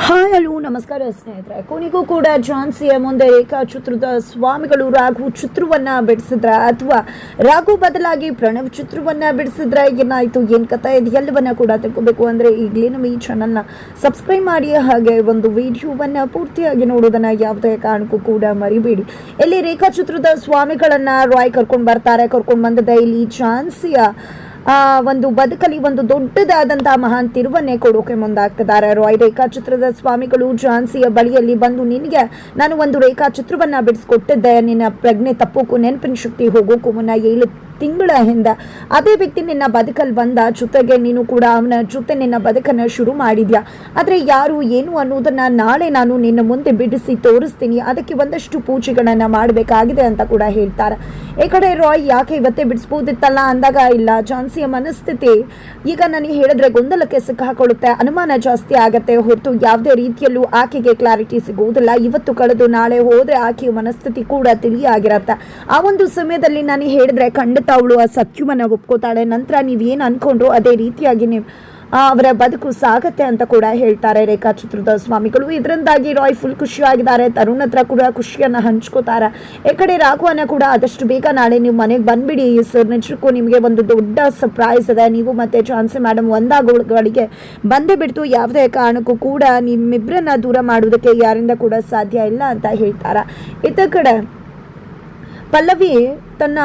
Hi, hello, ನಮಸ್ಕಾರ, ಸ್ನೇಹಿತರೆ. ಕೊನೆಗೂ ಕೂಡ ಝಾನ್ಸಿಯ ಮುಂದೆ ರೇಖಾಚಿತ್ರದ ಸ್ವಾಮಿಗಳು ರಾಘು ಚಿತ್ರವನ್ನ ಬಿಡಿಸಿದ್ರ ಅಥವಾ ರಾಘು ಬದಲಾಗಿ ಪ್ರಣವ್ ಚಿತ್ರವನ್ನ ಬಿಡಿಸಿದ್ರ ಏನಾಯ್ತು, ಏನ್ ಕಥೆ ಇದು, ಎಲ್ಲವನ್ನ ಕೂಡ ತಿಳ್ಕೊಬೇಕು ಅಂದ್ರೆ ಈಗಲೇ ನಮ್ಮ ಈ ಚಾನಲ್ನ ಸಬ್ಸ್ಕ್ರೈಬ್ ಮಾಡಿ, ಹಾಗೆ ಒಂದು ವಿಡಿಯೋವನ್ನ ಪೂರ್ತಿಯಾಗಿ ನೋಡೋದನ್ನ ಯಾವುದೇ ಕಾರಣಕ್ಕೂ ಕೂಡ ಮರಿಬೇಡಿ. ಇಲ್ಲಿ ರೇಖಾಚಿತ್ರದ ಸ್ವಾಮಿಗಳನ್ನ ರಾಯ್ ಕರ್ಕೊಂಡು ಬರ್ತಾರೆ, ಕರ್ಕೊಂಡು ಬಂದದ. ಇಲ್ಲಿ ಝಾನ್ಸಿಯ ಒಂದು ಬದುಕಲಿ ಒಂದು ದೊಡ್ಡದಾದಂತಹ ಮಹಾನ್ ತಿರುವನ್ನೇ ಕೊಡೋಕೆ ಮುಂದಾಗ್ತಿದ್ದಾರೆ ರಾಯ್ ರೇಖಾಚಿತ್ರದ ಸ್ವಾಮಿಗಳು ಝಾನ್ಸಿಯ ಬಳಿಯಲ್ಲಿ ಬಂದು ನಿನಗೆ ನಾನು ಒಂದು ರೇಖಾಚಿತ್ರವನ್ನ ಬಿಡಿಸ್ಕೊಟ್ಟಿದ್ದೆ. ನಿನ್ನ ಪ್ರಜ್ಞೆ ತಪ್ಪೋಕು, ನೆನಪಿನ ಶಕ್ತಿ ಹೋಗೋಕು ಮುನ್ನ ಏಳು ತಿಂಗಳ ಹಿಂದೆ ಅದೇ ವ್ಯಕ್ತಿ ನಿನ್ನ ಬದುಕಲ್ಲಿ ಬಂದ ಜೊತೆಗೆ ನೀನು ಕೂಡ ಅವನ ಜೊತೆ ನಿನ್ನ ಬದುಕನ್ನು ಶುರು ಮಾಡಿದ್ಯಾ? ಆದರೆ ಯಾರು ಏನು ಅನ್ನೋದನ್ನ ನಾಳೆ ನಾನು ನಿನ್ನ ಮುಂದೆ ಬಿಡಿಸಿ ತೋರಿಸ್ತೀನಿ. ಅದಕ್ಕೆ ಒಂದಷ್ಟು ಪೂಜೆಗಳನ್ನು ಮಾಡಬೇಕಾಗಿದೆ ಅಂತ ಕೂಡ ಹೇಳ್ತಾರೆ. ಈ ಕಡೆ ರಾಯ್ ಯಾಕೆ ಇವತ್ತೇ ಬಿಡಿಸ್ಬೋದಿತ್ತಲ್ಲ ಅಂದಾಗ, ಇಲ್ಲ ಜಾನ್ಸಿಯ ಮನಸ್ಥಿತಿ. ಈಗ ನನಗೆ ಹೇಳಿದ್ರೆ ಗೊಂದಲಕ್ಕೆ ಸಿಕ್ಕಾಕೊಳ್ಳುತ್ತೆ. ಅನುಮಾನ ಜಾಸ್ತಿ ಆಗುತ್ತೆ. ಹೊರತು ಯಾವುದೇ ರೀತಿಯಲ್ಲೂ ಆಕೆಗೆ ಕ್ಲಾರಿಟಿ ಸಿಗುವುದಿಲ್ಲ. ಇವತ್ತು ಕಳೆದು ನಾಳೆ ಹೋದ್ರೆ ಆಕೆಯ ಮನಸ್ಥಿತಿ ಕೂಡ ತಿಳಿಯಾಗಿರತ್ತೆ. ಆ ಒಂದು ಸಮಯದಲ್ಲಿ ನಾನು ಹೇಳಿದ್ರೆ ಖಂಡಿತ ಅವಳು ಆ ಸತ್ಯವನ್ನು ಒಪ್ಕೋತಾಳೆ. ನಂತರ ನೀವೇನು ಅಂದ್ಕೊಂಡ್ರು ಅದೇ ರೀತಿಯಾಗಿ ನೀವು ಅವರ ಬದುಕು ಸಾಗತ್ತೆ ಅಂತ ಕೂಡ ಹೇಳ್ತಾರೆ ರೇಖಾಚಿತ್ರದ ಸ್ವಾಮಿಗಳು. ಇದರಿಂದಾಗಿ ರಾಯ್ ಫುಲ್ ಖುಷಿಯಾಗಿದ್ದಾರೆ. ತರುಣ್ ಹತ್ರ ಕೂಡ ಖುಷಿಯನ್ನು ಹಂಚ್ಕೋತಾರೆ. ಈ ಕಡೆ ರಾಘವನ ಕೂಡ ಆದಷ್ಟು ಬೇಗ ನಾಳೆ ನೀವು ಮನೆಗೆ ಬಂದ್ಬಿಡಿ. ಸರ್ ನಿಜಕ್ಕೂ ನಿಮಗೆ ಒಂದು ದೊಡ್ಡ ಸರ್ಪ್ರೈಸ್ ಇದೆ. ನೀವು ಮತ್ತೆ ಚಾನ್ಸಿ ಮೇಡಮ್ ಒಂದಾಗೋಗಳಿಗೆ ಬಂದೇ ಬಿಡ್ತು. ಯಾವುದೇ ಕಾರಣಕ್ಕೂ ಕೂಡ ನಿಮ್ಮಿಬ್ಬರನ್ನ ದೂರ ಮಾಡುವುದಕ್ಕೆ ಯಾರಿಂದ ಕೂಡ ಸಾಧ್ಯ ಇಲ್ಲ ಅಂತ ಹೇಳ್ತಾರೆ. ಇತ್ತ ಕಡೆ ಪಲ್ಲವಿ ತನ್ನ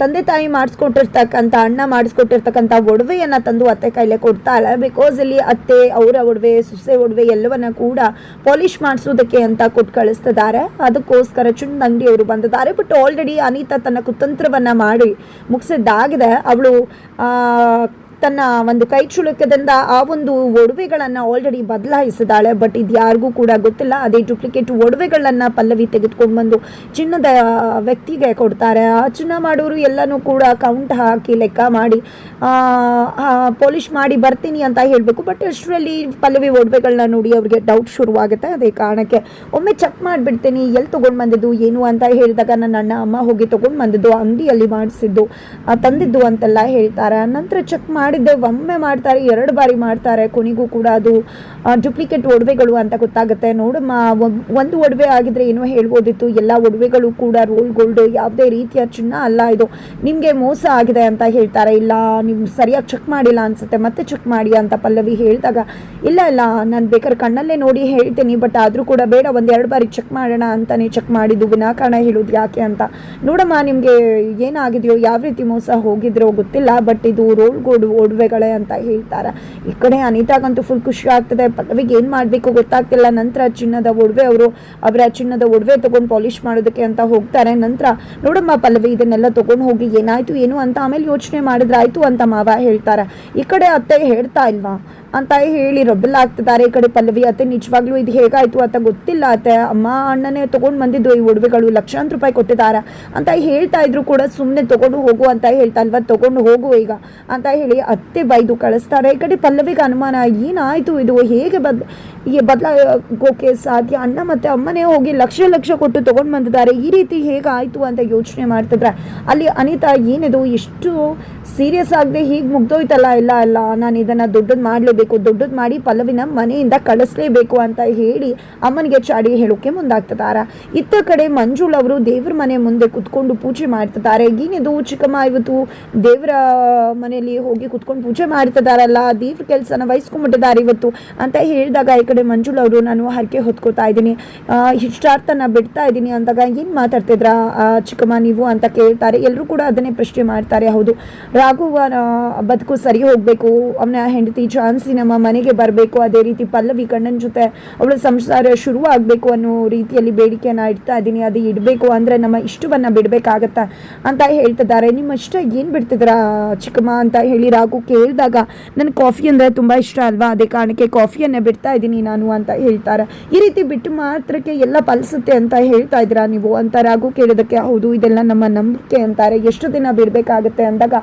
ತಂದೆ ತಾಯಿ ಮಾಡಿಸ್ಕೊಟ್ಟಿರ್ತಕ್ಕಂಥ, ಅಣ್ಣ ಮಾಡಿಸ್ಕೊಟ್ಟಿರ್ತಕ್ಕಂಥ ಒಡವೆಯನ್ನು ತಂದು ಅತ್ತೆ ಕೈಲೇ ಕೊಡ್ತಾಳೆ ಬಿಕಾಸ್ ಇಲ್ಲಿ ಅತ್ತೆ, ಅವರ ಒಡವೆ, ಸೊಸೆ ಒಡವೆ ಎಲ್ಲವನ್ನ ಕೂಡ ಪಾಲಿಶ್ ಮಾಡಿಸೋದಕ್ಕೆ ಅಂತ ಕೊಟ್ಟು ಕಳಿಸ್ತಿದ್ದಾರೆ. ಅದಕ್ಕೋಸ್ಕರ ಚುಂಡ್ ಅಂಗಡಿ ಅವರು ಬಂದಿದ್ದಾರೆ. ಬಟ್ ಆಲ್ರೆಡಿ ಅನಿತಾ ತನ್ನ ಕುತಂತ್ರವನ್ನು ಮಾಡಿ ಮುಗಿಸಿದ್ದಾಗಿದೆ. ಅವಳು ತನ್ನ ಒಂದು ಕೈ ಚುಳುಕದಿಂದ ಆ ಒಂದು ಒಡವೆಗಳನ್ನು ಆಲ್ರೆಡಿ ಬದಲಾಯಿಸಿದಾಳೆ. ಬಟ್ ಇದು ಯಾರಿಗೂ ಕೂಡ ಗೊತ್ತಿಲ್ಲ. ಅದೇ ಡೂಪ್ಲಿಕೇಟ್ ಒಡವೆಗಳನ್ನು ಪಲ್ಲವಿ ತೆಗೆದುಕೊಂಡು ಬಂದು ಚಿನ್ನದ ವ್ಯಕ್ತಿಗೆ ಕೊಡ್ತಾರೆ. ಆ ಚಿನ್ನ ಮಾಡೋರು ಎಲ್ಲನೂ ಕೂಡ ಕೌಂಟ್ ಹಾಕಿ ಲೆಕ್ಕ ಮಾಡಿ ಪೊಲಿಷ್ ಮಾಡಿ ಬರ್ತೀನಿ ಅಂತ ಹೇಳಬೇಕು. ಬಟ್ ಅಷ್ಟರಲ್ಲಿ ಪಲ್ಲವಿ ಒಡವೆಗಳನ್ನ ನೋಡಿ ಅವ್ರಿಗೆ ಡೌಟ್ ಶುರುವಾಗುತ್ತೆ. ಅದೇ ಕಾರಣಕ್ಕೆ ಒಮ್ಮೆ ಚೆಕ್ ಮಾಡಿಬಿಡ್ತೀನಿ, ಎಲ್ಲಿ ತೊಗೊಂಡು ಬಂದಿದ್ದು, ಏನು ಅಂತ ಹೇಳಿದಾಗ ನನ್ನ ಅಣ್ಣ, ಅಮ್ಮ ಹೋಗಿ ತೊಗೊಂಡು ಬಂದಿದ್ದು, ಅಂಗಡಿಯಲ್ಲಿ ಮಾಡಿಸಿದ್ದು ತಂದಿದ್ದು ಅಂತೆಲ್ಲ ಹೇಳ್ತಾರೆ. ನಂತರ ಚೆಕ್ ಮಾಡಿದ್ದೆ ಒಮ್ಮೆ ಮಾಡ್ತಾರೆ, ಎರಡು ಬಾರಿ ಮಾಡ್ತಾರೆ, ಕೊನೆಗೂ ಕೂಡ ಅದು ಡುಪ್ಲಿಕೇಟ್ ಒಡವೆಗಳು ಅಂತ ಗೊತ್ತಾಗುತ್ತೆ. ನೋಡಮ್ಮ ಒಂದು ಒಡವೆ ಆಗಿದ್ರೆ ಏನೋ ಹೇಳ್ಬೋದಿತ್ತು, ಎಲ್ಲ ಒಡವೆಗಳು ಕೂಡ ರೋಲ್ ಗೋಲ್ಡ್ ಯಾವುದೇ ರೀತಿಯ ಚಿನ್ನ ಅಲ್ಲ ಇದು. ನಿಮಗೆ ಮೋಸ ಆಗಿದೆ ಅಂತ ಹೇಳ್ತಾರೆ. ಇಲ್ಲ, ನೀವು ಸರಿಯಾಗಿ ಚೆಕ್ ಮಾಡಿಲ್ಲ ಅನ್ಸುತ್ತೆ, ಮತ್ತೆ ಚೆಕ್ ಮಾಡಿ ಅಂತ ಪಲ್ಲವಿ ಹೇಳಿದಾಗ, ಇಲ್ಲ ಇಲ್ಲ, ನಾನು ಬೇಕಾದ್ರೆ ಕಣ್ಣಲ್ಲೇ ನೋಡಿ ಹೇಳ್ತೀನಿ ಬಟ್ ಆದರೂ ಕೂಡ ಬೇಡ, ಒಂದು ಎರಡು ಬಾರಿ ಚೆಕ್ ಮಾಡೋಣ ಅಂತಲೇ ಚೆಕ್ ಮಾಡಿದ್ದು. ವಿನಾಕಾರಣ ಹೇಳೋದು ಯಾಕೆ ಅಂತ. ನೋಡಮ್ಮ, ನಿಮಗೆ ಏನಾಗಿದೆಯೋ, ಯಾವ ರೀತಿ ಮೋಸ ಹೋಗಿದ್ರೋ ಗೊತ್ತಿಲ್ಲ ಬಟ್ ಇದು ರೋಲ್ ಗೋಲ್ಡ್ ಒಡವೆಗಳೇ ಅಂತ ಹೇಳ್ತಾರೆ. ಈ ಕಡೆ ಅನಿತಾಗಂತೂ ಫುಲ್ ಖುಷಿ ಆಗ್ತದೆ. ಪಲ್ಲವಿಗೆ ಏನು ಮಾಡಬೇಕು ಗೊತ್ತಾಗ್ತಿಲ್ಲ. ನಂತರ ಚಿನ್ನದ ಒಡವೆ ಅವರು ಅವರ ಚಿನ್ನದ ಒಡವೆ ತೊಗೊಂಡು ಪಾಲಿಶ್ ಮಾಡೋದಕ್ಕೆ ಅಂತ ಹೋಗ್ತಾರೆ. ನಂತರ, ನೋಡಮ್ಮ ಪಲ್ಲವಿ, ಇದನ್ನೆಲ್ಲ ತೊಗೊಂಡು ಹೋಗಿ ಏನಾಯ್ತು, ಏನು ಅಂತ ಆಮೇಲೆ ಯೋಚನೆ ಮಾಡಿದ್ರೆ ಆಯಿತು ಅಂತ ಮಾವ ಹೇಳ್ತಾರೆ. ಈ ಕಡೆ ಅತ್ತೆ ಹೇಳ್ತಾ ಇಲ್ವಾ? ಅಂತ ಹೇಳಿ ರಬ್ಬಲ್ ಆಗ್ತಿದ್ದಾರೆ ಈ ಕಡೆ ಪಲ್ಲವಿ. ಅತ್ತೆ, ನಿಜವಾಗ್ಲೂ ಇದು ಹೇಗಾಯ್ತು ಅಂತ ಗೊತ್ತಿಲ್ಲ ಅತ್ತೆ. ಅಮ್ಮ, ಅಣ್ಣನೇ ತಗೊಂಡು ಬಂದಿದ್ದು ಈ ಒಡವೆಗಳು. ಲಕ್ಷಾಂತರ ರೂಪಾಯಿ ಕೊಟ್ಟಿದ್ದಾರೆ ಅಂತ ಹೇಳ್ತಾ ಇದ್ರು ಕೂಡ ಸುಮ್ಮನೆ ತಗೊಂಡು ಹೋಗು ಅಂತ ಹೇಳ್ತಾ ಅಲ್ವಾ ತಗೊಂಡು ಹೋಗು ಈಗ ಅಂತ ಹೇಳಿ ಅತ್ತೆ ಬೈದು ಕಳಿಸ್ತಾರೆ. ಈ ಕಡೆ ಪಲ್ಲವಿಗೆ ಅನುಮಾನ ಏನಾಯಿತು ಇದು? ಹೇಗೆ ಬದ್ ಬದಲಾಗೋಕೆ ಸಾಧ್ಯ? ಅಣ್ಣ ಮತ್ತೆ ಅಮ್ಮನೇ ಹೋಗಿ ಲಕ್ಷ ಲಕ್ಷ ಕೊಟ್ಟು ತಗೊಂಡು ಬಂದಿದ್ದಾರೆ. ಈ ರೀತಿ ಹೇಗಾಯಿತು ಅಂತ ಯೋಚನೆ ಮಾಡ್ತಿದ್ರೆ ಅಲ್ಲಿ ಅನಿತಾ ಏನಿದು? ಇಷ್ಟು ಸೀರಿಯಸ್ ಆಗದೆ. ಹೀಗೆ ಮುಗ್ದೋಯ್ತಲ್ಲ? ಇಲ್ಲ ಇಲ್ಲ. ನಾನು ಇದನ್ನು ದೊಡ್ಡದು ಮಾಡಲೇಬೇಕು. ದೊಡ್ಡದು ಮಾಡಿ ಪಲ್ಲವಿನ ಮನೆಯಿಂದ ಕಳಿಸ್ಲೇಬೇಕು ಅಂತ ಹೇಳಿ ಅಮ್ಮನಿಗೆ ಚಾಡಿ ಹೇಳೋಕೆ ಮುಂದಾಗ್ತದಾರ ಇತ್ತ ಕಡೆ ಮಂಜುಳ್ ಅವರು ದೇವ್ರ ಮನೆ ಮುಂದೆ ಕುತ್ಕೊಂಡು ಪೂಜೆ ಮಾಡ್ತಿದ್ದಾರೆ. ಏನಿದು ಚಿಕ್ಕಮ್ಮ, ಇವತ್ತು ದೇವರ ಮನೆಯಲ್ಲಿ ಹೋಗಿ ಕುತ್ಕೊಂಡು ಪೂಜೆ ಮಾಡ್ತಿದಾರಲ್ಲ ದೇವ್ರ ಕೆಲಸನ ವಹಿಸ್ಕೊಂಡ್ಬಿಟ್ಟಿದ್ದಾರೆ ಇವತ್ತು ಅಂತ ಹೇಳಿದಾಗ ಈ ಕಡೆ ಮಂಜುಳ್ ಅವರು ನಾನು ಹರಕೆ ಹೊತ್ಕೋತಾ ಇದ್ದೀನಿ. ಇಷ್ಟಾರ್ಥನ ಬಿಡ್ತಾ ಇದ್ದೀನಿ ಅಂದಾಗ ಏನು ಮಾತಾಡ್ತಿದ್ರ ಚಿಕ್ಕಮ್ಮ ನೀವು ಅಂತ ಕೇಳ್ತಾರೆ. ಎಲ್ಲರೂ ಕೂಡ ಅದನ್ನೇ ಪ್ರಶ್ನೆ ಮಾಡ್ತಾರೆ. ಹೌದು ರಾಘುವ ಬದುಕು ಸರಿ ಹೋಗಬೇಕು. ಅವನ ಹೆಂಡತಿ ಚಾನ್ಸಿ ನಮ್ಮ ಮನೆಗೆ ಬರಬೇಕು, ಅದೇ ರೀತಿ ಪಲ್ಲವಿ ಕಣ್ಣನ ಜೊತೆ ಅವಳ ಸಂಸಾರ ಶುರು ಆಗಬೇಕು ಅನ್ನೋ ರೀತಿಯಲ್ಲಿ ಬೇಡಿಕೆಯನ್ನು ಇಡ್ತಾ ಇದ್ದೀನಿ. ಅದು ಇಡಬೇಕು ಅಂದರೆ ನಮ್ಮ ಇಷ್ಟವನ್ನು ಬಿಡಬೇಕಾಗತ್ತಾ ಅಂತ ಹೇಳ್ತಿದ್ದಾರೆ. ನಿಮ್ಮ ಇಷ್ಟ ಏನು ಬಿಡ್ತಿದ್ದೀರಾ ಚಿಕ್ಕಮ್ಮ ಅಂತ ಹೇಳಿ ರಾಘು ಕೇಳಿದಾಗ ನನಗೆ ಕಾಫಿ ಅಂದರೆ ತುಂಬ ಇಷ್ಟ ಅಲ್ವಾ? ಅದೇ ಕಾರಣಕ್ಕೆ ಕಾಫಿಯನ್ನೇ ಬಿಡ್ತಾ ಇದ್ದೀನಿ ನಾನು ಅಂತ ಹೇಳ್ತಾರೆ. ಈ ರೀತಿ ಬಿಟ್ಟು ಮಾತ್ರಕ್ಕೆ ಎಲ್ಲ ಫಲಿಸುತ್ತೆ ಅಂತ ಹೇಳ್ತಾ ಇದ್ದೀರಾ ನೀವು? ಅಂತ ರಾಘು ಕೇಳೋದಕ್ಕೆ ಹೌದು, ಇದೆಲ್ಲ ನಮ್ಮ ನಂಬಿಕೆ ಅಂತಾರೆ. ಎಷ್ಟು ದಿನ ಬಿಡಬೇಕಾಗತ್ತೆ ಅಂದಾಗ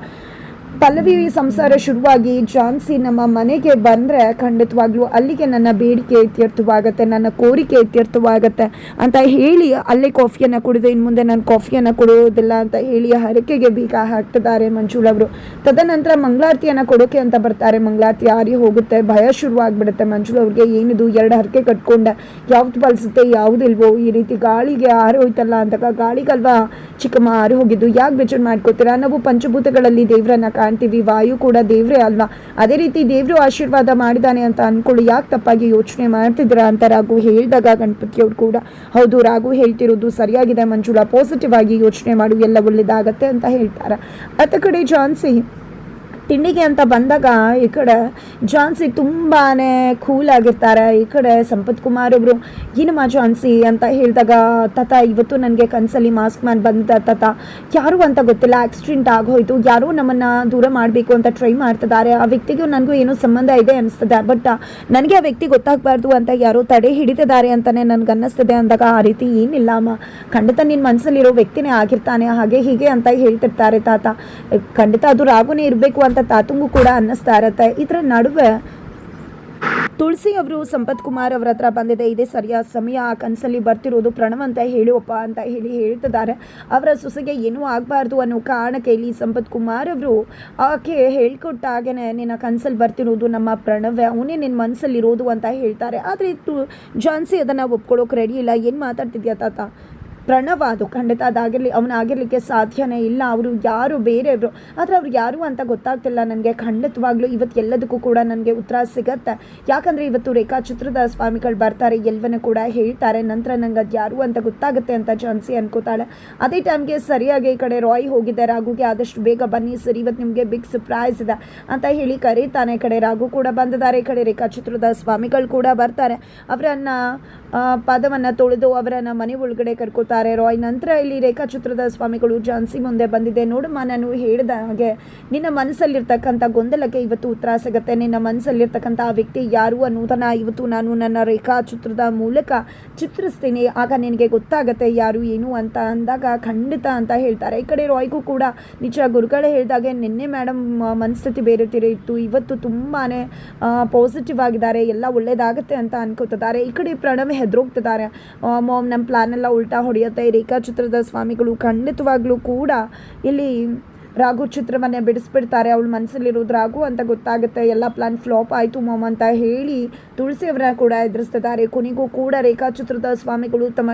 ಪಲ್ಲವಿ ಸಂಸಾರ ಶುರುವಾಗಿ ಜಾನ್ಸಿ ನಮ್ಮ ಮನೆಗೆ ಬಂದರೆ ಖಂಡಿತವಾಗ್ಲೂ ಅಲ್ಲಿಗೆ ನನ್ನ ಬೇಡಿಕೆ ಇತ್ಯರ್ಥವಾಗುತ್ತೆ, ನನ್ನ ಕೋರಿಕೆ ಇತ್ಯರ್ಥವಾಗುತ್ತೆ ಅಂತ ಹೇಳಿ ಅಲ್ಲೇ ಕಾಫಿಯನ್ನು ಕುಡಿದು ಇನ್ನು ಮುಂದೆ ನಾನು ಕಾಫಿಯನ್ನು ಕೊಡುವುದಿಲ್ಲ ಅಂತ ಹೇಳಿ ಹರಕೆಗೆ ಬೀಗ ಹಾಕ್ತಿದ್ದಾರೆ ಮಂಜುಳವರು ತದನಂತರ ಮಂಗಳಾರತಿಯನ್ನು ಕೊಡೋಕೆ ಅಂತ ಬರ್ತಾರೆ. ಮಂಗಳಾರತಿ ಆರಿ ಹೋಗುತ್ತೆ, ಭಯ ಶುರುವಾಗ್ಬಿಡುತ್ತೆ ಮಂಜುಳವ್ರಿಗೆ ಏನಿದು, ಎರಡು ಹರಕೆ ಕಟ್ಕೊಂಡೆ. ಯಾವ್ದು ಬಳಸುತ್ತೆ ಯಾವುದಿಲ್ವೋ ಈ ರೀತಿ ಗಾಳಿಗೆ ಹಾರಿ ಹೋಯ್ತಲ್ಲ ಅಂತ. ಗಾಳಿಗಲ್ವಾ ಚಿಕ್ಕಮ್ಮ ಹಾರಿ ಹೋಗಿದ್ದು? ಯಾಕೆ ಬೇಜಾರು ಮಾಡ್ಕೋತೀರಾ? ನಾವು ಪಂಚಭೂತಗಳಲ್ಲಿ ದೇವರನ್ನ ಕಾಣ್ತೀವಿ, ವಾಯು ಕೂಡ ದೇವ್ರೇ ಅಲ್ವಾ? ಅದೇ ರೀತಿ ದೇವರು ಆಶೀರ್ವಾದ ಮಾಡಿದಾನೆ ಅಂತ ಅನ್ಕೊಳ್ಳಿ. ಯಾಕೆ ತಪ್ಪಾಗಿ ಯೋಚನೆ ಮಾಡ್ತಿದ್ದೀರಾ ಅಂತ ರಾಘು ಹೇಳಿದಾಗ ಗಣಪತಿಯವ್ರು ಕೂಡ. ಹೌದು, ರಾಘು ಹೇಳ್ತಿರೋದು ಸರಿಯಾಗಿದೆ ಮಂಜುಳಾ ಪಾಸಿಟಿವ್ ಆಗಿ ಯೋಚನೆ ಮಾಡು, ಎಲ್ಲ ಒಳ್ಳೇದಾಗತ್ತೆ ಅಂತ ಹೇಳ್ತಾರೆ. ಅತ್ತ ಕಡೆ ಜಾನ್ಸಿ ತಿಂಡಿಗೆ ಅಂತ ಬಂದಾಗ ಈ ಕಡೆ ಜಾನ್ಸಿ ತುಂಬಾ ಕೂಲ್ ಆಗಿರ್ತಾರೆ. ಈ ಕಡೆ ಸಂಪತ್ ಕುಮಾರ್ ಅವರು ಏನಮ್ಮ ಜಾನ್ಸಿ? ಅಂತ ಹೇಳಿದಾಗ, ತತ, ಇವತ್ತು ನನಗೆ ಕನಸಲ್ಲಿ ಮಾಸ್ಕ್ ಮ್ಯಾನ್ ಬಂದ ತತ. ಯಾರು ಅಂತ ಗೊತ್ತಿಲ್ಲ ಆಕ್ಸಿಡೆಂಟ್ ಆಗೋಯ್ತು. ಯಾರೋ ನಮ್ಮನ್ನು ದೂರ ಮಾಡಬೇಕು ಅಂತ ಟ್ರೈ ಮಾಡ್ತಿದ್ದಾರೆ. ಆ ವ್ಯಕ್ತಿಗೂ ನನಗೂ ಏನೋ ಸಂಬಂಧ ಇದೆ ಅನಿಸ್ತದೆ. ಬಟ್, ನನಗೆ ಆ ವ್ಯಕ್ತಿ ಗೊತ್ತಾಗಬಾರ್ದು ಅಂತ ಯಾರೋ ತಡೆ ಹಿಡಿತಿದ್ದಾರೆ ಅಂತಲೇ ನನಗೆ ಅನ್ನಿಸ್ತದೆ ಅಂದಾಗ, ಆ ರೀತಿ ಏನಿಲ್ಲ ಅಮ್ಮ. ಖಂಡಿತ ನಿನ್ನ ಮನಸ್ಸಲ್ಲಿರೋ ವ್ಯಕ್ತಿನೇ ಆಗಿರ್ತಾನೆ. ಹಾಗೆ ಹೀಗೆ ಅಂತ ಹೇಳ್ತಿರ್ತಾರೆ ತಾತ. ಖಂಡಿತ ಅದು ರಾಗುನೇ ಇರಬೇಕು ಅಂತ ತಾತಂಗೂ ಕೂಡ ಅನ್ನಿಸ್ತಾ ಇರತ್ತೆ. ಇದರ ನಡುವೆ ತುಳಸಿ ಅವರು, ಸಂಪತ್ ಕುಮಾರ್ ಅವರ ಹತ್ರ ಬಂದಿದೆ. ಇದೇ ಸರಿಯಾದ ಸಮಯ ಆ ಕನಸಲ್ಲಿ ಬರ್ತಿರೋದು ಪ್ರಣವ್ ಅಂತ ಹೇಳುವಪ್ಪ ಅಂತ ಹೇಳಿ ಹೇಳ್ತಿದ್ದಾರೆ. ಅವರ ಸೊಸೆಗೆ ಏನೂ ಆಗಬಾರ್ದು ಅನ್ನೋ ಕಾರಣಕ್ಕೆ ಇಲ್ಲಿ ಸಂಪತ್ ಕುಮಾರ್ ಅವರು ಆಕೆ ಹೇಳ್ಕೊಟ್ಟಾಗೇನೆ ನಿನ್ನ ಕನಸಲ್ಲಿ ಬರ್ತಿರೋದು ನಮ್ಮ ಪ್ರಣವ್, ಅವನೇ ನಿನ್ನ ಮನಸ್ಸಲ್ಲಿರೋದು ಅಂತ ಹೇಳ್ತಾರೆ. ಆದರೆ ತು ಜಾನ್ಸಿ ಅದನ್ನು ಒಪ್ಕೊಳ್ಳೋಕೆ ರೆಡಿ ಇಲ್ಲ. ಏನು ಮಾತಾಡ್ತಿದ್ಯಾ ತಾತ? ಪ್ರಣವ ಅದು ಖಂಡಿತ ಅದಾಗಿರಲಿ ಅವನಾಗಿರ್ಲಿಕ್ಕೆ ಸಾಧ್ಯನೇ ಇಲ್ಲ. ಅವರು ಯಾರು ಬೇರೆಯವರು? ಆದರೆ ಅವ್ರು ಯಾರು ಅಂತ ಗೊತ್ತಾಗ್ತಿಲ್ಲ ನನಗೆ. ಖಂಡಿತವಾಗ್ಲೂ ಇವತ್ತು ಎಲ್ಲದಕ್ಕೂ ಕೂಡ ನನಗೆ ಉತ್ತರ ಸಿಗತ್ತೆ. ಯಾಕಂದರೆ ಇವತ್ತು ರೇಖಾಚಿತ್ರದ ಸ್ವಾಮಿಗಳು ಬರ್ತಾರೆ, ಎಲ್ಲವನ್ನೂ ಕೂಡ ಹೇಳ್ತಾರೆ. ನಂತರ ನಂಗೆ ಅದು ಯಾರು ಅಂತ ಗೊತ್ತಾಗುತ್ತೆ ಅಂತ ಜಾನ್ಸಿ ಅನ್ಕೋತಾಳೆ. ಅದೇ ಟೈಮ್ಗೆ ಸರಿಯಾಗಿ ಈ ಕಡೆ ರಾಯ್ ಹೋಗಿದ್ದೆ. ರಾಘುಗೆ ಆದಷ್ಟು ಬೇಗ ಬನ್ನಿ ಸರ್. ಇವತ್ತು ನಿಮಗೆ ಬಿಗ್ ಸರ್ಪ್ರೈಸ್ ಇದೆ ಅಂತ ಹೇಳಿ ಕರೀತಾನೆ. ಈ ಕಡೆ ರಾಘು ಕೂಡ ಬಂದಿದ್ದಾರೆ. ಈ ಕಡೆ ರೇಖಾಚಿತ್ರದ ಸ್ವಾಮಿಗಳು ಕೂಡ ಬರ್ತಾರೆ. ಅವರನ್ನು ಪದವನ್ನು ತೊಳೆದು ಅವರನ್ನು ಮನೆ ಒಳಗಡೆ ಕರ್ಕೋತಾರೆ ರಾಯ್ ನಂತರ ಇಲ್ಲಿ ರೇಖಾಚಿತ್ರದ ಸ್ವಾಮಿಗಳು ಜಾನ್ಸಿ ಮುಂದೆ ಬಂದಿದೆ. ನೋಡಮ್ಮ ನಾನು ಹೇಳಿದ ಹಾಗೆ, ನಿನ್ನ ಮನಸ್ಸಲ್ಲಿರ್ತಕ್ಕಂಥ ಗೊಂದಲಕ್ಕೆ ಇವತ್ತು ಉತ್ತರ ಸಿಗುತ್ತೆ. ನಿನ್ನ ಮನಸ್ಸಲ್ಲಿರ್ತಕ್ಕಂಥ ಆ ವ್ಯಕ್ತಿ ಯಾರು ಅನ್ನೋದನ್ನು ಇವತ್ತು ನಾನು ನನ್ನ ರೇಖಾಚಿತ್ರದ ಮೂಲಕ ಚಿತ್ರಿಸ್ತೀನಿ. ಆಗ ನಿನಗೆ ಗೊತ್ತಾಗತ್ತೆ ಯಾರು ಏನು ಅಂತ ಅಂದಾಗ ಖಂಡಿತ ಅಂತ ಹೇಳ್ತಾರೆ. ಈ ಕಡೆ ರಾಯ್ಗೂ ಕೂಡ ನಿಜ ಗುರುಗಳೇ ಹೇಳಿದಾಗೆ ನಿನ್ನೆ ಮೇಡಮ್ ಮನಸ್ಥಿತಿ ಬೇರೆ ತೀರ ಇತ್ತು. ಇವತ್ತು ತುಂಬಾ ಪಾಸಿಟಿವ್ ಆಗಿದ್ದಾರೆ. ಎಲ್ಲ ಒಳ್ಳೇದಾಗುತ್ತೆ ಅಂತ ಅನ್ಕೋತಿದ್ದಾರೆ. ಈ ಕಡೆ ಪ್ರಣವ್ ಹೆದರೋಗ್ತಿದ್ದಾರೆ. ಮಾಮ್ ನಮ್ಮ ಪ್ಲಾನ್ ಎಲ್ಲ ಉಲ್ಟಾ ಈ ರೇಖಾಚಿತ್ರದ ಸ್ವಾಮಿಗಳು ಖಂಡಿತವಾಗ್ಲೂ ಕೂಡ ಇಲ್ಲಿ ರಾಘು ಚಿತ್ರವನ್ನೇ ಬಿಡಿಸ್ಬಿಡ್ತಾರೆ. ಅವಳ ಮನಸ್ಸಲ್ಲಿರೋದು ರಾಘು ಅಂತ ಗೊತ್ತಾಗುತ್ತೆ. ಎಲ್ಲ ಪ್ಲಾನ್ ಫ್ಲಾಪ್ ಆಯಿತು ಮಾಮ್ ಅಂತ ಹೇಳಿ ತುಳಸಿಯವರ ಕೂಡ ಎದುರಿಸ್ತಿದ್ದಾರೆ. ಕೊನೆಗೂ ಕೂಡ ರೇಖಾಚಿತ್ರದ ಸ್ವಾಮಿಗಳು ತಮ್ಮ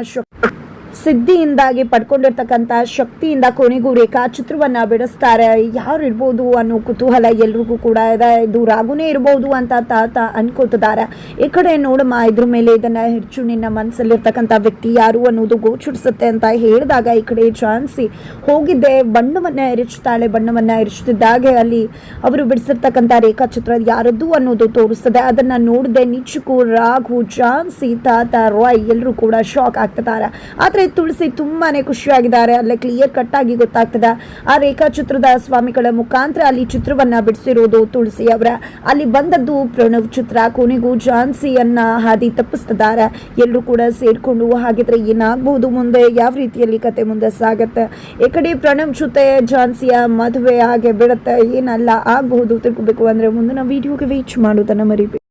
ಸಿದ್ಧಿಯಿಂದಾಗಿ ಪಡ್ಕೊಂಡಿರ್ತಕ್ಕಂಥ ಶಕ್ತಿಯಿಂದ ಕೊನೆಗೂ ರೇಖಾಚಿತ್ರವನ್ನು ಬಿಡಿಸ್ತಾರೆ. ಯಾರು ಇರ್ಬೋದು ಅನ್ನೋ ಕುತೂಹಲ ಎಲ್ರಿಗೂ ಕೂಡ ಇದೆ. ಇದು ರಾಗುನೇ ಇರ್ಬೋದು ಅಂತ ತಾತ ಅನ್ಕೋತಿದ್ದಾರೆ. ಈ ಕಡೆ ನೋಡಮ್ಮ, ಇದ್ರ ಮೇಲೆ ಇದನ್ನ ಹೆಚ್ಚು ನಿನ್ನ ಮನಸ್ಸಲ್ಲಿರ್ತಕ್ಕಂಥ ವ್ಯಕ್ತಿ ಯಾರು ಅನ್ನೋದು ಗೋಚರಿಸುತ್ತೆ ಅಂತ ಹೇಳಿದಾಗ ಈ ಕಡೆ ಚಾನ್ಸಿ ಹೋಗಿದ್ದೆ. ಬಣ್ಣವನ್ನ ಎರಚುತ್ತಾಳೆ ಬಣ್ಣವನ್ನ ಎರಚುತ್ತಿದ್ದಾಗೆ ಅಲ್ಲಿ ಅವರು ಬಿಡಿಸಿರ್ತಕ್ಕಂಥ ರೇಖಾಚಿತ್ರ ಯಾರದ್ದು ಅನ್ನೋದು ತೋರಿಸ್ತದೆ. ಅದನ್ನ ನೋಡದೆ ನಿಚ್ಚುಕು ರಾಘು ಚಾನ್ಸಿ ತಾತ, ರಾಯ್ ಎಲ್ಲರೂ ಕೂಡ ಶಾಕ್ ಆಗ್ತಿದ್ದಾರೆ. ಆದರೆ ತುಳಸಿ ತುಂಬಾನೇ ಖುಷಿಯಾಗಿದ್ದಾರೆ. ಅಲ್ಲೇ ಕ್ಲಿಯರ್ ಕಟ್ ಆಗಿ ಗೊತ್ತಾಗ್ತದೆ. ಆ ರೇಖಾಚಿತ್ರದ ಸ್ವಾಮಿಗಳ ಮುಖಾಂತರ ಅಲ್ಲಿ ಚಿತ್ರವನ್ನ ಬಿಡಿಸಿರೋದು ತುಳಸಿ ಅವರ ಅಲ್ಲಿ ಬಂದದ್ದು ಪ್ರಣವ್ ಚಿತ್ರ. ಕೊನೆಗೂ ಜಾನ್ಸಿಯನ್ನ ಹಾದಿ ತಪ್ಪಿಸ್ತಿದ್ದಾರೆ. ಎಲ್ಲರೂ ಕೂಡ ಸೇರ್ಕೊಂಡು ಹಾಗಿದ್ರೆ ಏನಾಗಬಹುದು ಮುಂದೆ ಯಾವ ರೀತಿಯಲ್ಲಿ ಕತೆ ಮುಂದೆ ಸಾಗತ್ತೆ? ಈ ಕಡೆ ಪ್ರಣವ್ ಜೊತೆ ಝಾನ್ಸಿಯ ಮದುವೆ ಹಾಗೆ ಬಿಡುತ್ತೆ. ಏನಲ್ಲ ಆಗಬಹುದು ತಿಳ್ಕೊಬೇಕು ಅಂದ್ರೆ ಮುಂದಿನ ವಿಡಿಯೋಗೆ ವೀಚ್ ಮಾಡೋದನ್ನ ಮರಿಬೇಕು